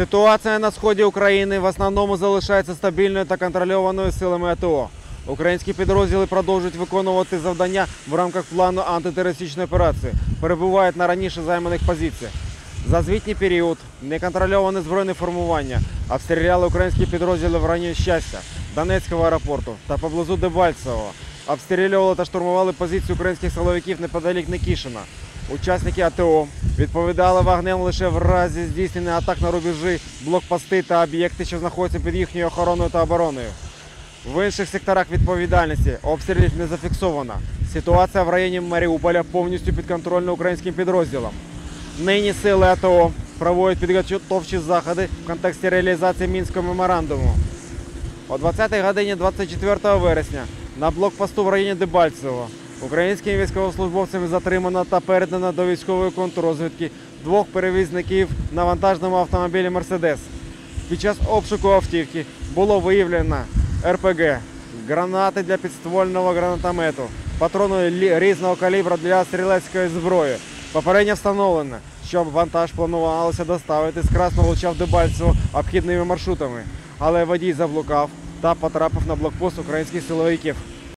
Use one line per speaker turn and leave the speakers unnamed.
Ситуація на сході України в основному залишається стабільною та контрольованою силами АТО. Українські підрозділи продовжують виконувати завдання в рамках плану антитерористичної операції, перебувають на раніше займаних позиціях. За звітній період неконтрольоване збройне формування обстріляли українські підрозділи в районі щастя, Донецького аеропорту та поблизу Дебальцевого. Обстрілювали та штурмували позиції українських силовиків неподалік Никішина. Учасники АТО відповідали вогнем лише в разі здійснення атак на рубежі, блокпости та об'єкти, що знаходяться під їхньою охороною та обороною. В інших секторах відповідальності обстрілів не зафіксовано. Ситуація в районі Маріуполя повністю підконтрольна українським підрозділам. Нині сили АТО проводять підготовчі заходи в контексті реалізації мінського меморандуму. О 20 годині 24 вересня на блокпосту в районі Дебальцево українськими військовослужбовцями затримано та передано до військової контррозвідки двох перевізників на вантажному автомобілі Мерседес. Під час обшуку автівки було виявлено РПГ, гранати для підствольного гранатомету, патрони різного калібру для стрілецької зброї. Попередньо встановлено, що вантаж планувалося доставити з Красного Луча в Дебальцево обхідними маршрутами, але водій заблукав та потрапив на блокпост українських силовиків.